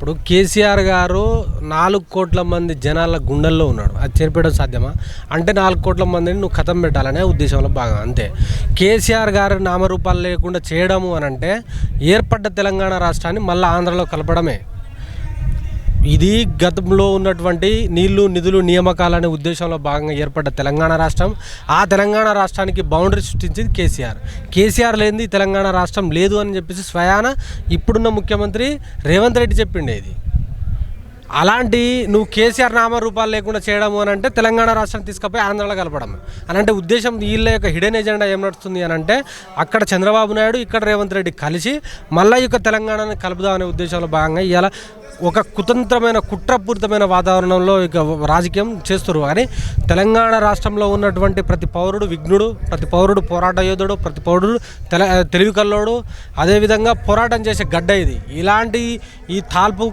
ఇప్పుడు కేసీఆర్ గారు నాలుగు కోట్ల మంది జనాల గుండెల్లో ఉన్నాడు. అది చనిపోయడం సాధ్యమా? అంటే నాలుగు కోట్ల మందిని నువ్వు కథం పెట్టాలనే ఉద్దేశంలో భాగం అంతే. కేసీఆర్ గారు నామరూపాలు లేకుండా చేయడము అని అంటే ఏర్పడ్డ తెలంగాణ రాష్ట్రాన్ని మళ్ళీ ఆంధ్రలో కలపడమే. ఇది గతంలో ఉన్నటువంటి నీళ్ళు నిధులు నియామకాలనే ఉద్దేశంలో భాగంగా ఏర్పడ్డ తెలంగాణ రాష్ట్రం. ఆ తెలంగాణ రాష్ట్రానికి బౌండరీ సృష్టించింది కేసీఆర్. కేసీఆర్ లేనిది తెలంగాణ రాష్ట్రం లేదు అని చెప్పేసి స్వయాన ఇప్పుడున్న ముఖ్యమంత్రి రేవంత్ రెడ్డి చెప్పిండే ఇది. అలాంటి నువ్వు కేసీఆర్ నామరూపాలు లేకుండా చేయడము అని అంటే తెలంగాణ రాష్ట్రాన్ని తీసుకుపోయి ఆంధ్రలో కలపడం అని అంటే ఉద్దేశం వీళ్ళ యొక్క హిడెన్ ఎజెండా ఏం నడుస్తుంది అని అంటే అక్కడ చంద్రబాబు నాయుడు ఇక్కడ రేవంత్ రెడ్డి కలిసి మళ్ళీ యొక్క తెలంగాణని కలుపుదాం అనే ఉద్దేశంలో భాగంగా ఇలా ఒక కుతంత్రమైన కుట్రపూరితమైన వాతావరణంలో ఇక రాజకీయం చేస్తారు కానీ తెలంగాణ రాష్ట్రంలో ఉన్నటువంటి ప్రతి పౌరుడు విఘ్నుడు ప్రతి పౌరుడు పోరాట యోధుడు ప్రతి పౌరుడు తెల తెలివి కల్లోడు అదేవిధంగా పోరాటం చేసే గడ్డ ఇది. ఇలాంటి ఈ తాల్పు